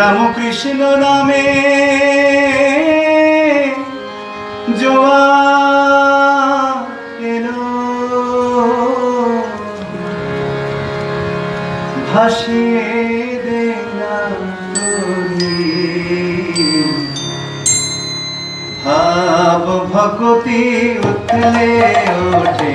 রামকৃষ্ণ নামে জোয়া এলো ভাসিয়ে দে না তরি। ভাব ভকতি উঠলে ওঠে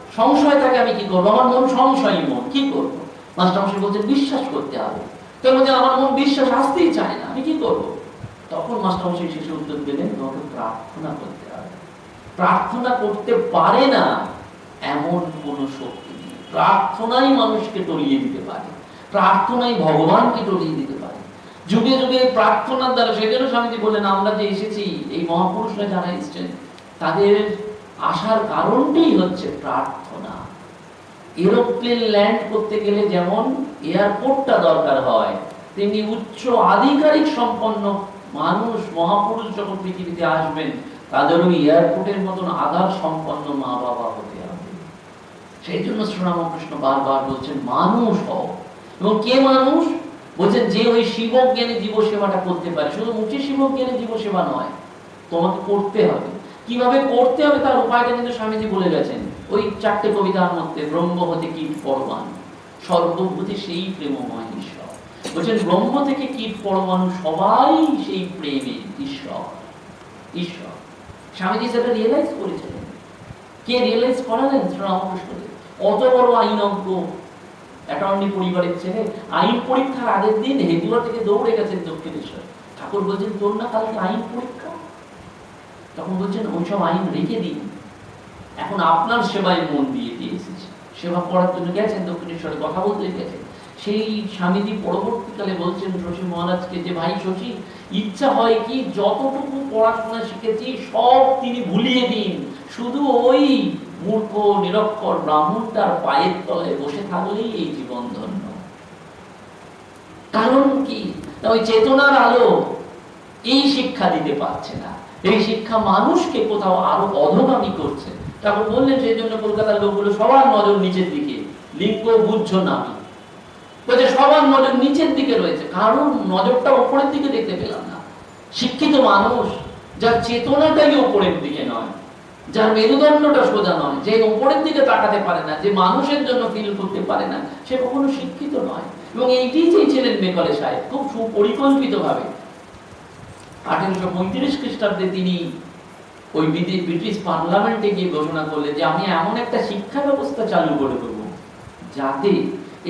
সংশয় থাকে আমি কি করব? আমার মন সংশয়ী মন, কি করব? মাস্টারমশাই বলছেন, বিশ্বাস করতে হবে। তো বলছেন আমার মন বিশ্বাস আসতেই চায় না, আমি কি করব? তখন মাস্টারমশাই শেষে উত্তর দিলেন, তোমাকে প্রার্থনা করতে হবে। প্রার্থনা করতে পারে না এমন কোন শক্তি নেই। প্রার্থনাই মানুষকে টলিয়ে দিতে পারে। প্রার্থনাই ভগবানকে টলিয়ে দিতে পারে। যুগে যুগে প্রার্থনার দ্বারা সেই জন্য স্বামীজি বললেন, আমরা যে এসেছি, এই মহাপুরুষরা যারা এসেছেন, তাদের আসার কারণটাই হচ্ছে প্রার্থনা। এরোপ্লেন ল্যান্ড করতে গেলে যেমন এয়ারপোর্টটা দরকার হয়, তেমনি উচ্চ আধিকারিক সম্পন্ন মানুষ, মহাপুরুষ যখন পৃথিবীতে আসবেন, তাদেরও এয়ারপোর্টের মতন আধার সম্পন্ন মা বাবা হতে হবে। সেই জন্য শ্রীরামকৃষ্ণ বারবার বলছেন, মানুষ হও। এবং কে মানুষ? বলছেন, যে ওই শিবক জ্ঞানে জীব সেবাটা করতে পারে। শুধু মুখে শিবক জ্ঞানে জীব সেবা নয়, তোমাকে করতে হবে। কীভাবে করতে হবে তার উপায়টা কিন্তু স্বামীজি বলে গেছেন। ওই চারটে কবিতার মধ্যে ব্রহ্ম হতে কীট পরমাণু? সর্বভূতি সেই প্রেমময় ঈশ্বর। বলছেন, ব্রহ্ম থেকে কীট পরমাণু? সবাই সেই প্রেমে ঈশ্বর। ঈশ্বর। স্বামীজি সেটা রিয়েলাইজ করেছিলেন কে রিয়েলাইজ করালেন? শ্রীরামকৃষ্ণদেব। অত বড় আইনজ্ঞ অ্যাটর্নি পরিবারের ছেলে, আইন পরীক্ষার আগের দিন হেদুয়া থেকে দৌড়ে গেছেন দক্ষিণেশ্বর। ঠাকুর বলছেন, তোর না কালকে আইন পরীক্ষা? তখন বলছেন ওইসব আইন রেখে দিন। এখন আপনার সেবায় মন দিয়ে দিয়ে এসেছি। সেবা করার জন্য গেছেন, দক্ষিণেশ্বরে কথা বলতে গেছেন সেই স্বামীজি পরবর্তীকালে বলছেন, শশী মহারাজকে যে ভাই শশী, ইচ্ছা হয় কি, যতটুকু পড়াশোনা শিখেছি, সব তিনি ভুলিয়ে দিন। শুধু ওই মূর্খ, নিরক্ষর ব্রাহ্মণ তার পায়ের তলায় বসে থাকলেই এই জীবন ধন্য। কারণ কি? ওই চেতনার আলো এই শিক্ষা দিতে পারছে না। এই শিক্ষা মানুষকে কোথাও আরও অধগামী করছে। তারপর বললেন সেই জন্য কলকাতার লোকগুলো সবার নজর নিচের দিকে, লিঙ্গ বুঝছ নামি বলছে সবার নজর নিচের দিকে রয়েছে কারণ নজরটা উপরের দিকে দেখতে পেলাম না। শিক্ষিত মানুষ, যার চেতনাটাই ওপরের দিকে নয়, যার মেরুদণ্ডটা সোজা নয়, যে ওপরের দিকে তাকাতে পারে না, যে মানুষের জন্য ফিল করতে পারে না, সে কখনো শিক্ষিত নয়। এবং এইটি চেয়েছিলেন মেকলে সাহেব, খুব সুপরিকল্পিত ভাবে আঠেরোশো পঁয়ত্রিশ খ্রিস্টাব্দে তিনি ওই ব্রিটিশ পার্লামেন্টে গিয়ে ঘোষণা করলেন যে আমি এমন একটা শিক্ষা ব্যবস্থা চালু করে দেব যাতে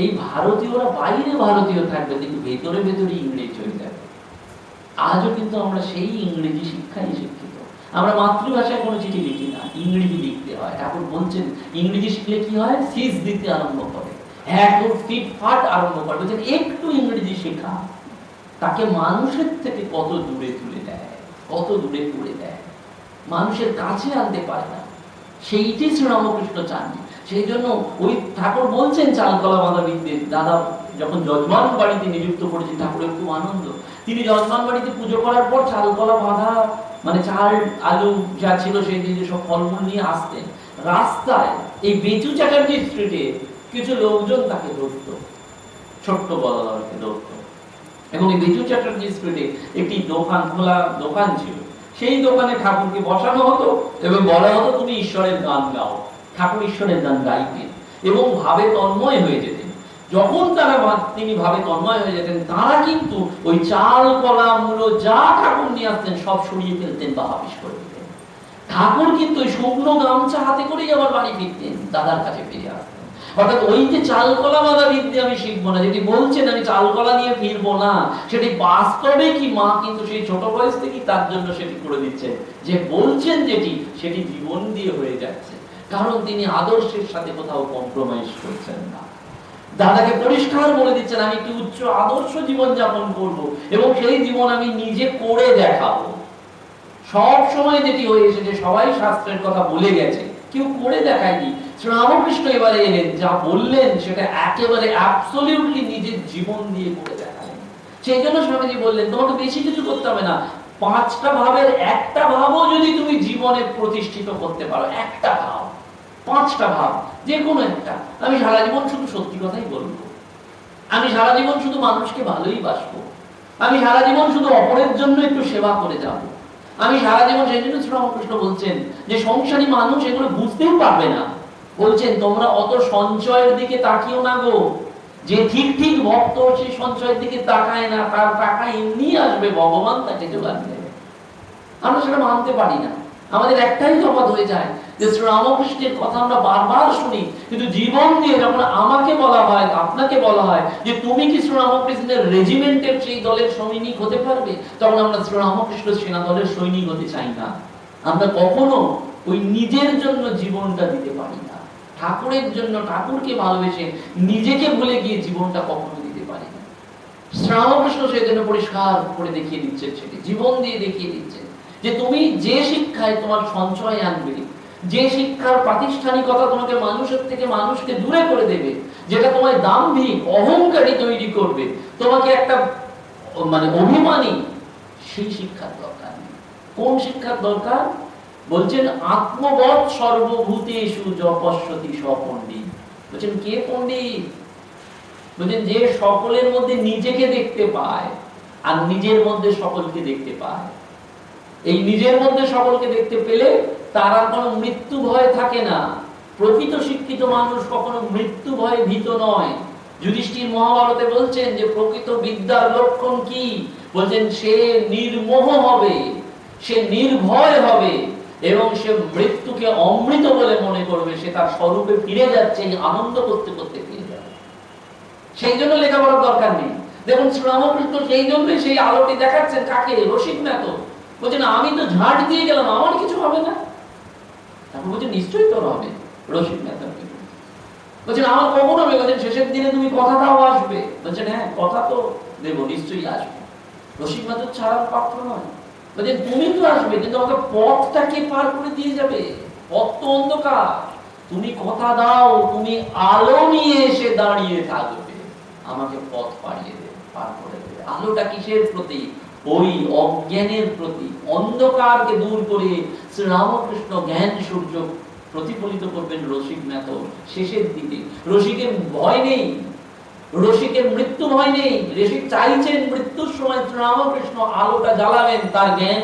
এই ভারতীয়রা বাইরে ভারতীয় থাকবে, কিন্তু ভেতরে ভেতরে হয়ে যাবে। আজও কিন্তু আমরা সেই ইংরেজি শিক্ষাই শিক্ষিত। আমরা মাতৃভাষায় কোনো চিঠি লিখি না, ইংরেজি লিখতে হয়। ঠাকুর বলছেন, ইংরেজি শিখলে কি হয়? সিজ দিতে আরম্ভ করে এক ফিট, ফাট আরম্ভ করে। বলছেন, একটু ইংরেজি শেখা। তাকে মানুষের থেকে কত দূরে তুলে দেয়, কত দূরে তুলে দেয়। মানুষের কাছে আনতে পারে না। সেইটি শ্রীরামকৃষ্ণ চান। সেই জন্য ওই ঠাকুর বলছেন চালকলা বাঁধা বিদ্যে দাদা, যখন যজমান বাড়িতে নিযুক্ত করেছেন ঠাকুরের খুব আনন্দ। তিনি যজমান বাড়িতে পুজো করার পর চালকলা বাঁধা মানে চাল, আলু যা ছিল সেই দিন সব ফলমূল নিয়ে আসতেন। রাস্তায় এই বেচু চ্যাটার্জি স্ট্রিটে কিছু লোকজন তাকে ধরত। ছোট্ট বড়কে ধরত। এবং এই বিজু চ্যাটার্জি স্ট্রিটে একটি দোকান খোলা দোকান ছিল। সেই দোকানে ঠাকুরকে বসানো হতো এবং বলা হতো, তুমি ঈশ্বরের গান গাও। ঠাকুর ঈশ্বরের গান গাইতেন এবং ভাবে তন্ময় হয়ে যেতেন। যখন তারা তিনি ভাবে তন্ময় হয়ে যেতেন, তারা কিন্তু ওই চাল, কলা, মূলো যা ঠাকুর নিয়ে আসতেন, সব সরিয়ে ফেলতেন বা হাফিস করে দিতেন। ঠাকুর কিন্তু ওই শুকনো গামছা হাতে করেই আবার বাড়ি ফিরতেন, দাদার কাছে ফিরে আসতেন। অর্থাৎ ওই যে চালকলা বাঁধা বিদ্যে আমি শিখব না, যেটি বলছেন আমি চালকলা নিয়ে ফিরবো না, সেটি বাস্তবে কি মা কিন্তু সেই ছোট বয়স তার জন্য সেটি করে দিচ্ছেন। যে বলছেন যেটি, সেটি জীবন দিয়ে হয়ে যাচ্ছে। কারণ তিনি আদর্শের সাথে কোথাও কম্প্রোমাইজ করছেন না। দাদাকে পরিষ্কার বলে দিচ্ছেন, আমি একটি উচ্চ আদর্শ জীবন যাপন করব এবং সেই জীবন আমি নিজে করে দেখাবো। সব সময় যেটি হয়ে এসেছে, সবাই শাস্ত্রের কথা বলে গেছে, কেউ করে দেখায়নি। শ্রীরামকৃষ্ণ এবারে এলেন, যা বললেন সেটা একেবারে অ্যাবসলিউটলি নিজের জীবন দিয়ে করে দেখালেন। সেই জন্য স্বামীজি বললেন, তোমাকে বেশি কিছু করতে হবে না। পাঁচটা ভাবের একটা ভাবও যদি তুমি জীবনে প্রতিষ্ঠিত করতে পারো, একটা ভাব, পাঁচটা ভাব যে কোনো একটা। আমি সারা জীবন শুধু সত্যি কথাই বলব। আমি সারা জীবন শুধু মানুষকে ভালোই বাসবো। আমি সারা জীবন শুধু অপরের জন্য একটু সেবা করে যাব। আমি সারা জীবন সেই জন্য শ্রীরামকৃষ্ণ বলছেন যে, সংসারী মানুষ এগুলো বুঝতেও পারবে না। বলছেন, তোমরা অত সঞ্চয়ের দিকে তাকিও না গো। যে ঠিক ঠিক ভক্ত সেই সঞ্চয়ের দিকে তাকায় না, তার টাকা এমনি আসবে, ভগবান তাকে জোগান দেবে। আমরা সেটা মানতে পারি না। আমাদের একটাই তফাৎ হয়ে যায় যে শ্রীরামকৃষ্ণের কথা আমরা বারবার শুনি, কিন্তু জীবন দিয়ে যখন আমাকে বলা হয়, আপনাকে বলা হয় যে তুমি কি শ্রীরামকৃষ্ণের রেজিমেন্টের সেই দলের সৈনিক হতে পারবে, তখন আমরা শ্রীরামকৃষ্ণ সেনা দলের সৈনিক হতে চাই না। আমরা কখনো ওই নিজের জন্য জীবনটা দিতে পারি না। ঠাকুরের জন্য ঠাকুরকে ভালোবেসে নিজেকে ভুলে গিয়ে জীবনটা কখনো দিতে পারি না। শ্রীরামকৃষ্ণ সেই জন্য পরিষ্কার করে দেখিয়ে দিচ্ছেন সেটি, জীবন দিয়ে দেখিয়ে দিচ্ছেন যে তুমি যে শিক্ষায় তোমার সঞ্চয় আনবে, যে শিক্ষার প্রাতিষ্ঠানিকতা তোমাকে মানুষের থেকে মানুষকে দূরে করে দেবে, যেটা তোমায় দাম্ভিক অহংকারী তৈরি করবে, তোমাকে একটা মানে অভিমানী, সেই শিক্ষার দরকার নেই। কোন শিক্ষার দরকার? বলছেন আত্মবৎ সর্বভূতেষু যপস্বতি স্বপণ্ডিত বলছেন, কে পণ্ডিত? বলছেন, যে সকলের মধ্যে নিজেকে দেখতে পায় আর নিজের মধ্যে সকলকে দেখতে পায়। এই নিজের মধ্যে সকলকে দেখতে পেলে তার আর কোনো মৃত্যু ভয় থাকে না। প্রকৃত শিক্ষিত মানুষ কখনো মৃত্যু ভয়ে ভীত নয়। যুধিষ্ঠির মহাভারতে বলছেন যে, প্রকৃত বিদ্যার লক্ষণ কি? বলছেন, সে নির্মোহ হবে, সে নির্ভয় হবে। এবং সে মৃত্যুকে অমৃত বলে মনে করবে, সে তার স্বরূপে ফিরে যাচ্ছে, এই আনন্দ করতে করতে ফিরে যাবে। সেই জন্য লেখাপড়ার দরকার নেই। দেখুন শ্রীরামকৃষ্ণ সেই জন্যই সেই আলোটি দেখাচ্ছেন, কাকে? রসিক না তো। বলছেন আমি তো ঝাঁট দিয়ে গেলাম, আমার কিছু হবে না? তারপর বলছেন নিশ্চয়ই তোর হবে, রসিক মেহতা বলছেন আমার কখন হবে? বলছেন শেষের দিনে তুমি কথাটাও আসবে। বলছেন হ্যাঁ কথা তো দেব, নিশ্চয়ই আসবে। রসিক মেহতা ছাড়ার পাত্র নয়। বলছেন তুমি তো আসবে, কিন্তু আমাকে পথটাকে পার করে দিয়ে যাবে। পথ তো অন্ধকার। তুমি কথা দাও, তুমি আলো নিয়ে এসে দাঁড়িয়ে থাকবে। আমাকে পথ পাড়িয়ে দেবে পার করে দেবে আলোটা কিসের ওই অজ্ঞানের প্রতি অন্ধকারকে দূর করে শ্রীরামকৃষ্ণ জ্ঞান সূর্য প্রতিফলিত করবেন রসিক নাথ শেষের দিকে। রসিকের ভয় নেই। রসিকের মৃত্যু ভয় নেই। রসিক চাইছেন মৃত্যুর সময় শ্রীরামকৃষ্ণ আলোটা জ্বালাবেন, তার জ্ঞান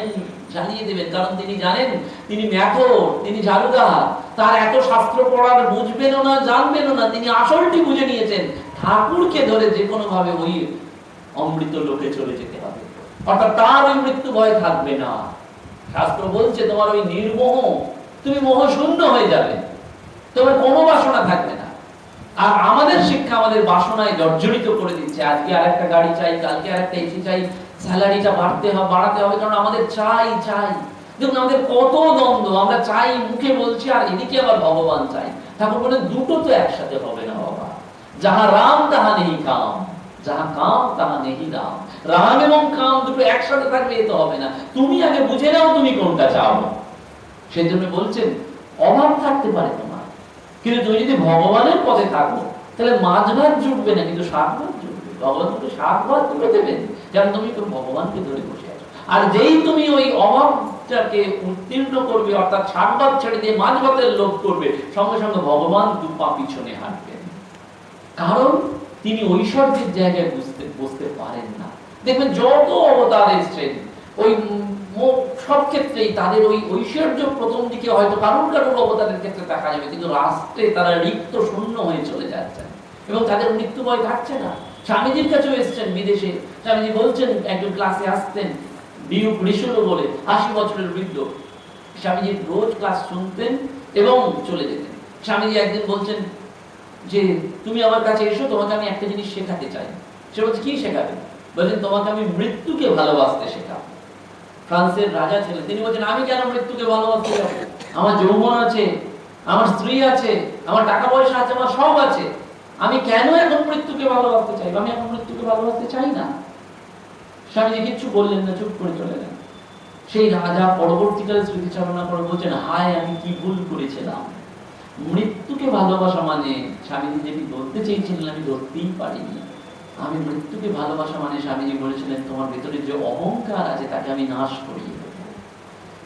জ্বালিয়ে দেবেন। কারণ তিনি জানেন, তিনি ম্যাথর, তিনি ঝাড়ুদার তার এত শাস্ত্র পড়ার বুঝবেনও না, জানবেনও না। তিনি আসলটি বুঝে নিয়েছেন, ঠাকুরকে ধরে যে কোনো ভাবে ওই অমৃত লোকে চলে যেতে হবে। অর্থাৎ তার ওই মৃত্যু ভয় থাকবে না। শাস্ত্র বলছে, তোমার ওই নির্মোহ, তুমি মোহ শূন্য হয়ে যাবে। তোমার কোনো বাসনা থাকবে আর আমাদের শিক্ষা আমাদের বাসনায় জর্জরিত করে দিচ্ছে। আজকে আর একটা গাড়ি চাই, কালকে আর একটা এসি চাই। স্যালারিটা বাড়তে হবে, বাড়াতে হবে, কারণ আমাদের চাই চাই। দেখুন, আমাদের কত দ্বন্দ্ব, আমরা চাই, মুখে বলছি, আর এদিকে আবার ভগবান চাই। ঠাকুর বলে দুটো তো একসাথে হবে না, বাবা। যাহা রাম, তাহা নেই কাম। যাহা কাম, তাহা নেই রাম। রাম এবং কাম দুটো একসাথে থাকলে এ তো হবে না। তুমি আগে বুঝে নাও তুমি কোনটা চাও। সেই জন্য বলছেন, অভাব থাকতে পারে তোমার কিন্তু তুমি যদি ভগবানের পথে থাকো, তাহলে মাছ ভাত জুটবে না, কিন্তু শাক ভাত জুটবে। ভগবান তুমি শাক ভাত তুলে দেবেন তুমি তো ভগবানকে ধরে বসে আছো। আর যেই তুমি ওই অভাবটাকে উত্তীর্ণ করবে, অর্থাৎ ভাত ছেড়ে দিয়ে মাছ ভাতের লোভ করবে, সঙ্গে সঙ্গে ভগবান দু পা পিছনে হাঁটবেন কারণ তিনি ঐশ্বর্যের জায়গায় বুঝতে বুঝতে পারেন না। দেখবেন যত অবতার এসছেন ওই সব ক্ষেত্রেই তাদের ওই ঐশ্বর্য প্রথম দিকে হয়তো কারণ কারুর অবতারের ক্ষেত্রে দেখা যাবে, কিন্তু রাষ্ট্রে তারা রিক্ত শূন্য হয়ে চলে যাচ্ছেন এবং তাদের মৃত্যু ভয় থাকছে না। স্বামীজির কাছেও এসছেন বিদেশে। স্বামীজি বলছেন, একজন ক্লাসে আসতেন বিয়ুক ঋষুলো বলে, আশি বছরের বৃদ্ধ। স্বামীজি রোজ ক্লাস শুনতেন এবং চলে যেতেন। স্বামীজি একদিন বলছেন যে, তুমি আমার কাছে এসো, তোমাকে আমি একটা জিনিস শেখাতে চাই। সে বলছে, কি শেখাবে? বলছেন তোমাকে আমি মৃত্যুকে ভালোবাসতে শেখাবো। ফ্রান্সের রাজা ছিলেন। তিনি বলছেন, আমি কেন মৃত্যুকে ভালোবাসতে যাব আমার যৌবন আছে, আমার স্ত্রী আছে, আমার টাকা পয়সা আছে, আমার সব আছে। আমি কেন এখন মৃত্যুকে ভালোবাসতে চাই? আমি এখন মৃত্যুকে ভালোবাসতে চাই না? স্বামীজি কিচ্ছু বললেন না, চুপ করে চলে গেলেন। সেই রাজা পরবর্তীকালে স্মৃতিচারণা করে বলছেন, হায়, আমি কি ভুল করেছিলাম? মৃত্যুকে ভালোবাসা মানে? স্বামীজি যেটি ধরতে চেয়েছিলেন, আমি ধরতেই পারিনি। আমি মৃত্যুকে ভালোবাসা মানে স্বামীজি বলেছিলেন, তোমার ভিতরে যে অহংকার আছে, তাকে আমি নাশ দেবো।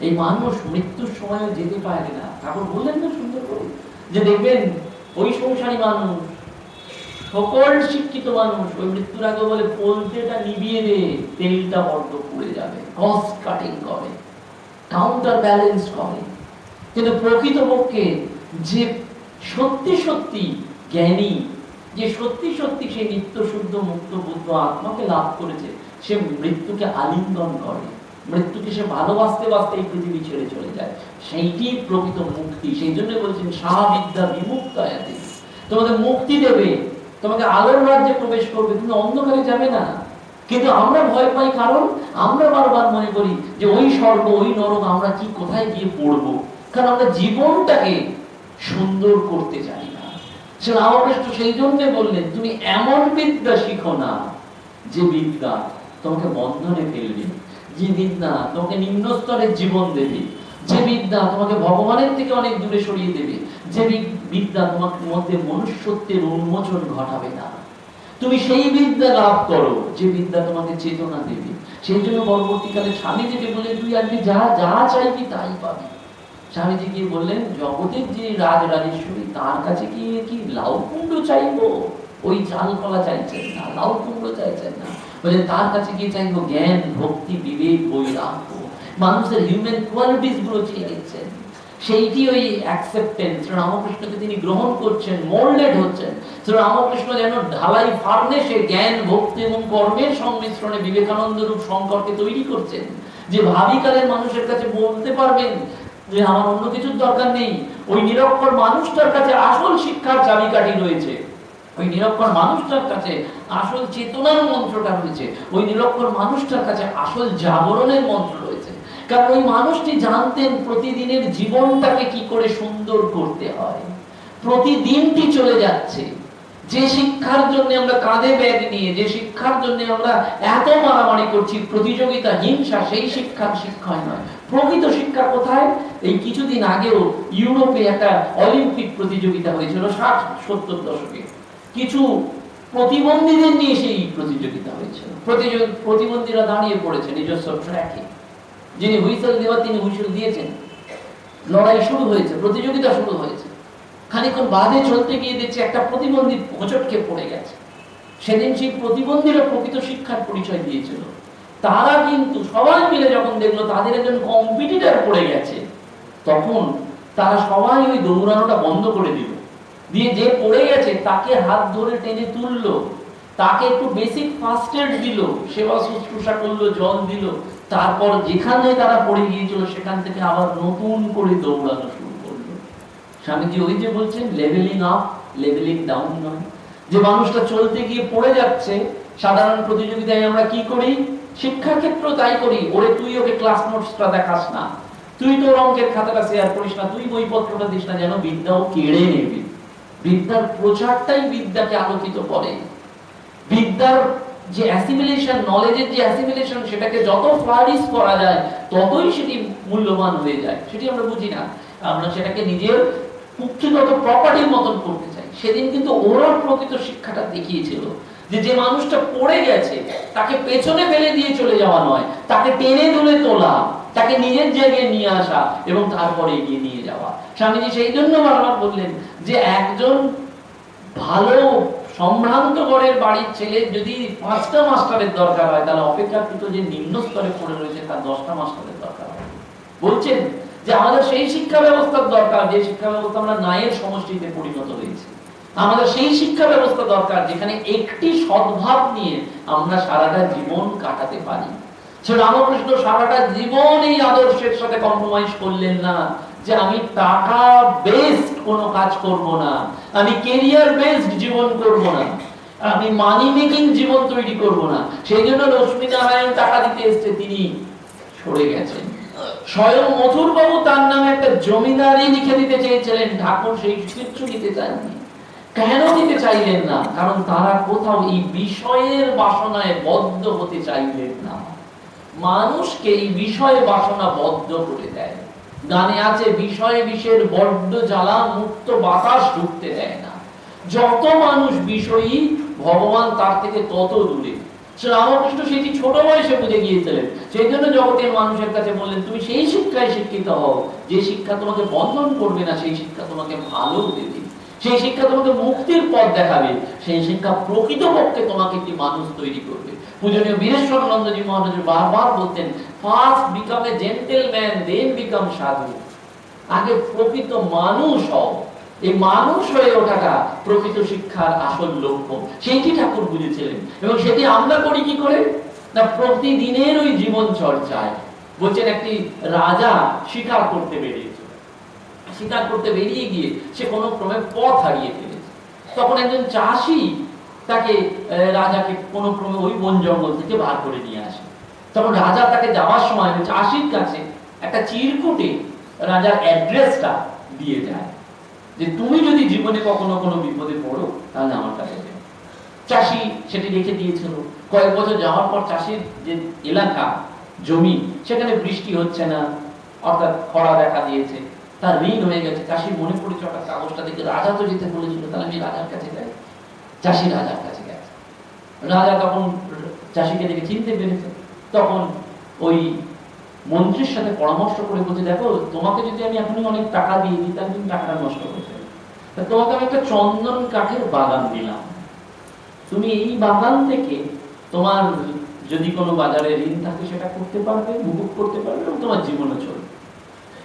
এই মানুষ মৃত্যুর সময় যেতে পারে না। ঠাকুর বললেন না সুন্দর করে যে দেখবেন, ওই সংসারী মানুষ, সকল শিক্ষিত মানুষ, ওই মৃত্যুর আগে বলে পোলতেটা নিভিয়ে দে, তেলটা বড্ড পুড়ে যাবে কস্ট কাটিং করে কাউন্টার ব্যালেন্স করে। কিন্তু প্রকৃতপক্ষে যে সত্যি সত্যি জ্ঞানী যে সত্যি সত্যি সেই নিত্য শুদ্ধ, মুক্ত, বুদ্ধ আত্মাকে লাভ করেছে, সে মৃত্যুকে আলিঙ্গন করে। মৃত্যুকে সে ভালোবাসতে বাসতে এই পৃথিবী ছেড়ে চলে যায়। সেইটি প্রকৃত মুক্তি। সেই জন্য বলছেন, সাহাবিদ্যা বিমুক্তায়াতে তোমাকে মুক্তি দেবে, তোমাকে আলোর রাজ্যে প্রবেশ করবে, তুমি অন্ধকারে যাবে না। কিন্তু আমরা ভয় পাই কারণ আমরা বারবার মনে করি যে ওই স্বর্গ, ওই নরক আমরা কি কোথায় গিয়ে পড়ব? কারণ আমরা জীবনটাকে সুন্দর করতে চাই। সেই জন্য বললেন, তুমি এমন বিদ্যা শিখো না যে বিদ্যা তোমাকে বন্ধনে ফেলবে, যে বিদ্যা তোমাকে নিম্ন স্তরের জীবন দেবে, যে বিদ্যা তোমাকে ভগবানের থেকে অনেক দূরে সরিয়ে দেবে, যে বিদ্যা তোমার মধ্যে মনুষ্যত্বের উন্মোচন ঘটাবে না। তুমি সেই বিদ্যা লাভ করো যে বিদ্যা তোমাকে চেতনা দেবে। সেই জন্য পরবর্তীকালে স্বামীজিকে বলে, তুই আজকে যা যা চাইবি তাই পাবি। স্বামীজি গিয়ে বললেন, জগতের যে রাজ রাজেশ্বরী তার কাছে গিয়ে কি লাউ কুণ্ড চাইব? ওই চাল কলা চাইছেন না, লাউ কুণ্ড চাইছেন না। বলে, তার কাছে গিয়ে চাইব জ্ঞান, ভক্তি, বিবেক, বৈরাগ্য। মানুষের হিউম্যান কোয়ালিটিসগুলো চেয়ে নিচ্ছেন। সেইটি ওই অ্যাকসেপ্টেন্স রামকৃষ্ণকে তিনি গ্রহণ করছেন মোল্ডেড হচ্ছেন। শ্রী রামকৃষ্ণ যেন ঢালাই ফার্নেসে জ্ঞান, ভক্তি এবং কর্মের সংমিশ্রণে বিবেকানন্দ রূপ শঙ্করকে তৈরি করছেন। যে ভাবিকালের মানুষের কাছে বলতে পারবেন যে আমার অন্য কিছুর দরকার নেই। ওই নিরক্ষর মানুষটার কাছে আসল শিক্ষার চাবিকাঠি রয়েছে। ওই নিরক্ষর মানুষটার কাছে আসল চেতনার মন্ত্রটা রয়েছে। ওই নিরক্ষর মানুষটার কাছে আসল জাগরণের মন্ত্র রয়েছে। কারণ ওই মানুষটি জানতেন প্রতিদিনের জীবনটাকে কি করে সুন্দর করতে হয়। প্রতিদিনটি চলে যাচ্ছে। যে শিক্ষার জন্য আমরা কাঁধে ব্যাগ নিয়ে, যে শিক্ষার জন্য আমরা এত মারামারি করছি, প্রতিযোগিতা, হিংসা, সেই শিক্ষার শিক্ষায় নয়। প্রকৃত শিক্ষা কোথায়? এই কিছুদিন আগেও ইউরোপে একটা অলিম্পিক প্রতিযোগিতা হয়েছিল, ষাট সত্তর দশকে। কিছু প্রতিবন্ধীদের নিয়ে সেই প্রতিযোগিতা হয়েছিল। প্রতিবন্ধীরা দাঁড়িয়ে পড়েছে, নিজস্ব ট্র্যাকে যিনি হুইসেল দেওয়ার তিনি হুইসেল দিয়েছেন। লড়াই শুরু হয়েছে, প্রতিযোগিতা শুরু হয়েছে। খানিক্ষণ বাদে চলতে গিয়ে দেখছি একটা প্রতিবন্ধী হোঁচটকে পড়ে গেছে। সেদিন সেই প্রতিবন্ধীরা প্রকৃত শিক্ষার পরিচয় দিয়েছিল। তারা কিন্তু সবাই মিলে যখন দেখল তাদের একজন কম্পিটিটার পড়ে গেছে, তখন তারা সবাই ওই দৌড়ানোটা বন্ধ করে দিল। দিয়ে যে পড়ে গেছে তাকে হাত ধরে টেনে তুললো, তাকে একটু বেসিক ফার্স্ট এড দিল, সেবা শুশ্রূষা করল, জল দিল। তারপর যেখানে তারা পড়ে গিয়েছিল সেখান থেকে আবার নতুন করে দৌড়ানো স্বামীজি ওই যে বলছেন লেভেলিং আপ লেভেলিং ডাউন নয়। যে মানুষটা চলতে গিয়ে পড়ে যাচ্ছে, সাধারণ প্রতিযোগিতায় আমরা কি করি? শিক্ষা ক্ষেত্র তাই করি। ওরে তুই ওকে ক্লাস নোটসটা দেখাস না। তুই তোর অঙ্কের খাতাটা শেয়ার করিস না। তুই বইপত্রটা দিস না। যেন বিদ্যাও কেড়ে নেবে। বিদ্যার প্রচারটাই বিদ্যাকে আলোকিত করে। বিদ্যার যে অ্যাসিমিলেশন নলেজের যে অ্যাসিমিলেশন সেটাকে যত ফ্লারিশ করা যায়, ততই সেটি মূল্যবান হয়ে যায়। সেটি আমরা বুঝি না। আমরা সেটাকে নিজের কুক্ষিগত প্রপার্টির মতন করতে চাই সেদিন কিন্তু ওরা প্রকৃত শিক্ষাটা দেখিয়েছিল যে যে মানুষটা পড়ে গেছে, তাকে পেছনে ফেলে দিয়ে চলে যাওয়া নয়। তাকে টেনে তুলে তোলা, তাকে নিজের জায়গায় নিয়ে আসা এবং তারপরে এগিয়ে নিয়ে যাওয়া। স্বামীজি সেই জন্য বারবার বললেন যে একজন ভালো সম্ভ্রান্ত ঘরের বাড়ির ছেলে যদি পাঁচটা মাস্টারের দরকার হয়, তাহলে অপেক্ষাকৃত যে নিম্ন স্তরে পড়ে রয়েছে, তার দশটা মাস্টারের দরকার হয়। বলছেন যে আমাদের সেই শিক্ষা ব্যবস্থার দরকার, যে শিক্ষা ব্যবস্থা আমরা নায়ের সমষ্টিতে পরিণত হয়েছে। আমাদের সেই শিক্ষা ব্যবস্থা দরকার, যেখানে একটি সদ্ভাব নিয়ে আমরা সারাটা জীবন কাটাতে পারি। সে রামকৃষ্ণ সারাটা জীবন এই আদর্শের সাথে কম্প্রোমাইজ করলেন না, যে আমি টাকা বেসড কোনো কাজ করব না, আমি কেরিয়ার বেসড জীবন করব না, আমি মানি মেকিং জীবন তৈরি করব না। সেই জন্য লক্ষ্মী নারায়ণ টাকা দিতে এসছে, তিনি সরে গেছেন। স্বয়ং মথুর বাবু তার নামে একটা জমিদারি লিখে দিতে চেয়েছিলেন। ঠাকুর সেই কিচ্ছু দিতে চাননি। কেন দিতে চাইলেন না? কারণ তারা কোথাও এই বিষয়ের বাসনায় বদ্ধ হতে চাইলেন না। মানুষকে এই বিষয়ে বাসনা বদ্ধ করে দেয়। গানে আছে, বিষয়ে বিষের বড্ড জ্বালা, মুক্ত বাতাস ঢুকতে দেয় না। যত মানুষ বিষয়ী, ভগবান তার থেকে তত দূরে। শ্রীরামকৃষ্ণ সেটি ছোট বয়সে বুঝে গিয়েছিলেন। সেই জন্য জগতের মানুষের কাছে বললেন, তুমি সেই শিক্ষায় শিক্ষিত হও। যে শিক্ষা তোমাকে বন্ধন করবে না, সেই শিক্ষা তোমাকে ভালো দেবে। সেই শিক্ষা তোমাকে মুক্তির পথ দেখাবে। সেই শিক্ষা প্রকৃতপক্ষে তোমাকে একটি মানুষ তৈরি করবে। পূজনীয় বীরেশ্বরানন্দজি মহারাজ বারবার বলতেন first become a gentleman then become sadhu. আগে প্রকৃত মানুষ হও। এই মানুষ হয়ে ওঠাটা প্রকৃত শিক্ষার আসল লক্ষ্য। সেইটি ঠাকুর বুঝেছিলেন। এবং সেটি আমরা করি কি করে? না, প্রতিদিনের ওই জীবন চর্চায় বলছেন, একটি রাজা শিকার করতে বেরিয়েছে শিকার করতে বেরিয়ে গিয়ে সে কোনো ক্রমে পথ হারিয়ে ফেলেছে। তখন একজন চাষি তাকে রাজাকে কোনো ক্রমে ওই বন জঙ্গল থেকে বার করে নিয়ে আসে। তখন রাজা তাকে যাওয়ার সময়, চাষির কাছে একটা চিরকুটে রাজার অ্যাড্রেসটা দিয়ে যায়। যে তুমি যদি জীবনে কখনো কোনো বিপদে পড়ো, তাহলে আমার কাছে চাষি সেটি রেখে দিয়েছিল। কয়েক বছর যাওয়ার পর চাষির যে এলাকা, জমি, সেখানে বৃষ্টি হচ্ছে না, অর্থাৎ খরা দেখা দিয়েছে, তার ঋণ হয়ে গেছে। চাষির মনে পড়েছে হঠাৎ কাগজটা দেখে রাজা তো যেতে বলেছিল, তাহলে আমি রাজার কাছে যাই। চাষি রাজার কাছে গেছে। রাজা তখন চাষিকে দেখে চিনতে পেরেছে। তখন ওই মন্ত্রীর সাথে পরামর্শ করে বলছে, দেখো, তোমাকে যদি আমি এখনই অনেক টাকা দিয়ে দিই, তাহলে তুমি টাকাটা নষ্ট করে ফেলবে তা তোমাকে আমি একটা চন্দন কাঠের বাগান দিলাম। তুমি এই বাগান থেকে তোমার যদি কোনো বাজারে ঋণ থাকে, সেটা করতে পারবে মুকুব করতে পারবে এবং তোমার জীবনে চলবে।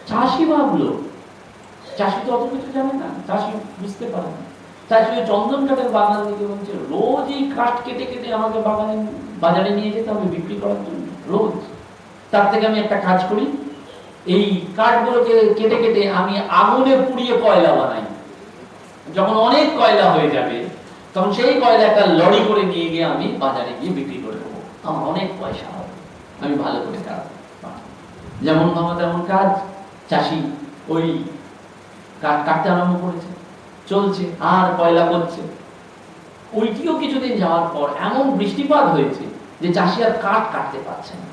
চাষি ভাবলো, চাষি তো অত কিছু জানে না, চাষি বুঝতে পারে না। চাষি ওই চন্দন কাঠের বাগান দিকে বলছে, রোজ এই কাঠ কেটে কেটে আমাকে বাগানে, বাজারে নিয়ে যেতে হবে বিক্রি করার জন্য, রোজ। তার থেকে আমি একটা কাজ করি, এই কাঠগুলোকে কেটে কেটে আমি আগুনে পুড়িয়ে কয়লা বানাই। যখন অনেক কয়লা হয়ে যাবে, তখন সেই কয়লা একটা লরি করে নিয়ে গিয়ে আমি বাজারে গিয়ে বিক্রি করে দেবো। আমার অনেক পয়সা হবে। আমি ভালো করে কাজ যেমন ভাবা তেমন কাজ, চাষি ওই কাঠ কাটতে আরম্ভ করেছে, চলছে, আর কয়লা করছে। ওইটিও কিছুদিন যাওয়ার পর এমন বৃষ্টিপাত হয়েছে যে চাষি আর কাঠ কাটতে পারছে না।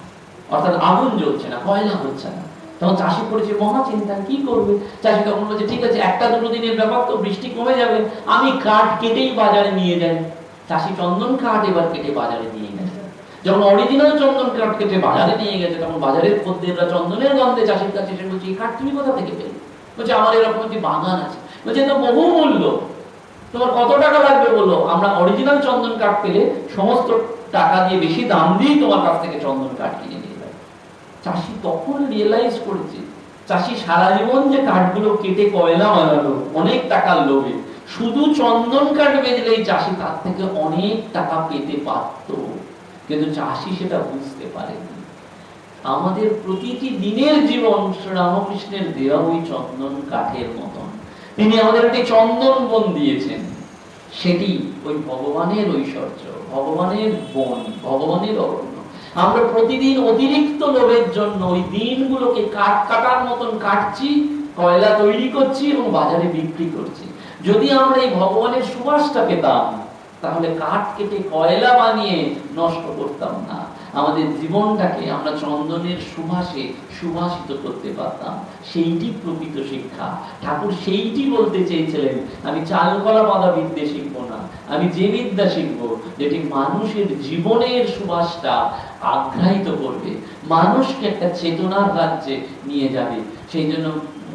অর্থাৎ আগুন জ্বলছে না, কয়লা হচ্ছে না। তখন চাষি পড়েছে, মহা চিন্তা, কি করবে? চাষি তখন বলছে, ঠিক আছে, একটা দুটো দিনের ব্যাপার তো, বৃষ্টি কমে যাবে, আমি কাঠ কেটেই বাজারে নিয়ে যাই। চাষি চন্দন কাঠ এবার কেটে বাজারে নিয়ে গেছে। যখন অরিজিনাল চন্দন কাঠ কেটে বাজারে নিয়ে গেছে, তখন বাজারের খদ্দেররা চন্দনের গন্ধে চাষির কাছে এসে বলছে, এই কাঠ তুমি কোথা থেকে পেলে? বলছে, আমার এরকম একটি বাগান আছে। বলছে তো বহু মূল্য তোমার কত টাকা লাগবে বলল আমরা অরিজিনাল চন্দন কাঠ পেলে সমস্ত টাকা দিয়ে বেশি দাম দিয়েই তোমার কাছ থেকে চন্দন কাঠ কিনে চাষি তখন রিয়েলাইজ করেছে, চাষি সারা জীবন যে কাঠগুলো কেটে কয়লা বানালো, অনেক টাকার লোভে। শুধু চন্দন কাঠ বেচলেই চাষি তার থেকে অনেক টাকা পেতে পারত। কিন্তু চাষি সেটা বুঝতে পারেনি। আমাদের প্রতিটি দিনের জীবন শ্রী রামকৃষ্ণের দেওয়া ওই চন্দন কাঠের মতন। তিনি আমাদের একটি চন্দন বন দিয়েছেন। সেটি ওই ভগবানের ঐশ্বর্য, ভগবানের বন, ভগবানের অরণ্য। আমরা প্রতিদিন অতিরিক্ত লোভের জন্য ওই দিনগুলোকে কাঠ কাটার মতন কাটছি, কয়লা তৈরি করছি এবং বাজারে বিক্রি করছি। যদি আমরা এই ভগবানের সুবাসটা পেতাম তাহলে কাঠ কেটে কয়লা বানিয়ে নষ্ট করতাম না। আমাদের জীবনটাকে আমরা চন্দনের সুভাষে সুভাষিত করতে পারতাম। সেইটি প্রকৃত শিক্ষা। ঠাকুর সেইটি বলতে চেয়েছিলেন, আমি চালকলা বাঁধা বিদ্যে শিখব না, আমি যে বিদ্যা শিখব, যেটি মানুষের জীবনের সুবাসটা আগ্রাহিত করবে। মানুষকে একটা চেতনার রাজ্যে নিয়ে যাবে। সেই জন্য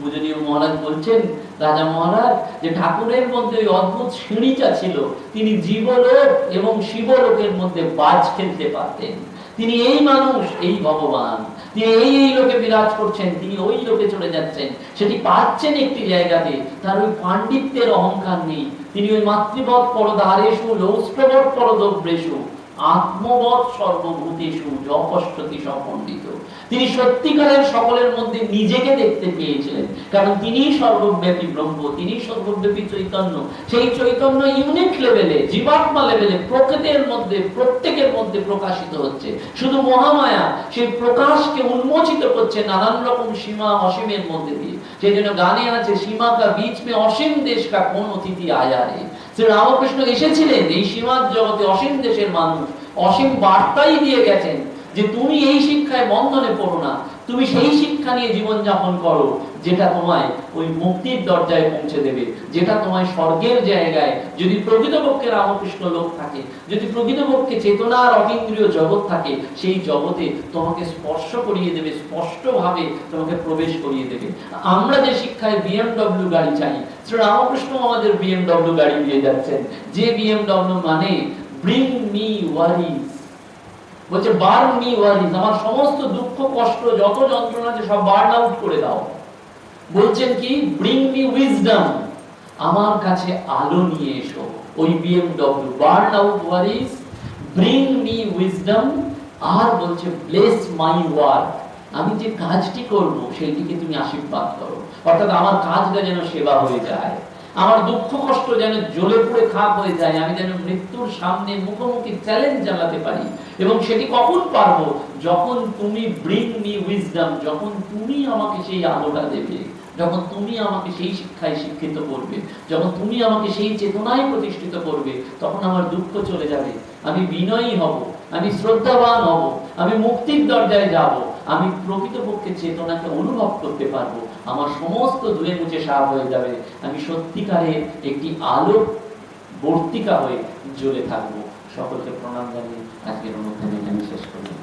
পূজনীয় মহারাজ বলছেন, রাজা মহারাজ, যে ঠাকুরের মধ্যে ওই অদ্ভুত সিঁড়িটা ছিল, তিনি জীবলোক এবং শিবলোকের মধ্যে বাজ খেলতে পারতেন। তিনি এই মানুষ, এই ভগবান। তিনি এই এই লোকে বিরাজ করছেন, তিনি ওই লোকে চলে যাচ্ছেন। সেটি পাচ্ছেন একটি জায়গাতে, তার ওই পাণ্ডিত্যের অহংকার নেই। তিনি ওই মাতৃবৎ পরদারেশু পর পরদ্রব্রেশু আত্মবৎ সর্বভূতেষু যপষ্টতি সপণ্ডিত। তিনি সত্যিকারের সকলের মধ্যে নিজেকে দেখতে পেয়েছিলেন। কারণ তিনি সর্বব্যাপী ব্রহ্ম তিনি সর্বব্যাপী চৈতন্য। সেই চৈতন্য ইউনিক লেভেলে জীবাত্মা লেভেলে প্রকৃতির মধ্যে, প্রত্যেকের মধ্যে প্রকাশিত হচ্ছে। শুধু মহামায়া, সেই প্রকাশকে উন্মোচিত করছে নানান রকম সীমা অসীমের মধ্যে দিয়ে। সেই জন্য গানে আছে, সীমা কা বীচ মে অসীম দেশ কা কোন অতিথি আয়া রে শ্রী রামকৃষ্ণ এসেছিলেন এই সীমার জগতে অসীম দেশের মানুষ। অসীম বার্তাই দিয়ে গেছেন। যে তুমি এই শিক্ষায় বন্ধনে পড়ো না, তুমি সেই শিক্ষা নিয়ে জীবন যাপন করো, যেটা তোমায় ওই মুক্তির দরজায় পৌঁছে দেবে, যেটা তোমায় স্বর্গের জায়গায়, যদি প্রকৃতপক্ষে রামকৃষ্ণ লোক থাকে, যদি প্রকৃতপক্ষে চেতনার অতীন্দ্রিয় জগৎ থাকে, সেই জগতে তোমাকে স্পর্শ করিয়ে দেবে, স্পষ্টভাবে তোমাকে প্রবেশ করিয়ে দেবে। আমরা যে শিক্ষায় বিএমডব্লিউ গাড়ি চাই, শ্রী রামকৃষ্ণ আমাদের বিএমডব্লিউ গাড়ি দিয়ে যাচ্ছেন। যে বিএমডব্লিউ মানে ব্রিং মি ওয়ারিজ বলছে বার্ন মি ওয়ারিজ আমার সমস্ত দুঃখ, কষ্ট, যত যন্ত্রণা আছে, সব বার্ন আউট করে দাও। বলছেন কি ব্রিং মি উইজডম আমার কাছে আলো নিয়ে এসো। ওই BMW burn out worries bring me wisdom আর বলছে ব্লেস মাই ওয়ার্ক আমি যে কাজটি করব, সেইটিকে তুমি আশীর্বাদ করো। অর্থাৎ আমার কাজটা যেন সেবা হয়ে যায়। আমার দুঃখ কষ্ট যেন জ্বলে পুড়ে খাপ হয়ে যায়, আমি যেন মৃত্যুর সামনে মুখোমুখি চ্যালেঞ্জ চালাতে পারি। এবং সেটি কখন পারব? যখন তুমি ব্রিং মি উইজডম যখন তুমি আমাকে সেই আলোটা দেবে, যখন তুমি আমাকে সেই শিক্ষায় শিক্ষিত করবে, যখন তুমি আমাকে সেই চেতনায় প্রতিষ্ঠিত করবে, তখন আমার দুঃখ চলে যাবে। আমি বিনয়ী হব, আমি শ্রদ্ধাবান হব, আমি মুক্তির দরজায় যাব। আমি প্রকৃতপক্ষে চেতনাকে অনুভব করতে পারব। আমার সমস্ত ধুয়ে মুছে সাপ হয়ে যাবে। আমি সত্যিকারে একটি আলো বর্তিকা হয়ে জ্বলে থাকব। সকলকে প্রণাম জানিয়ে আজকের অনুষ্ঠানে আমি শেষ করলাম।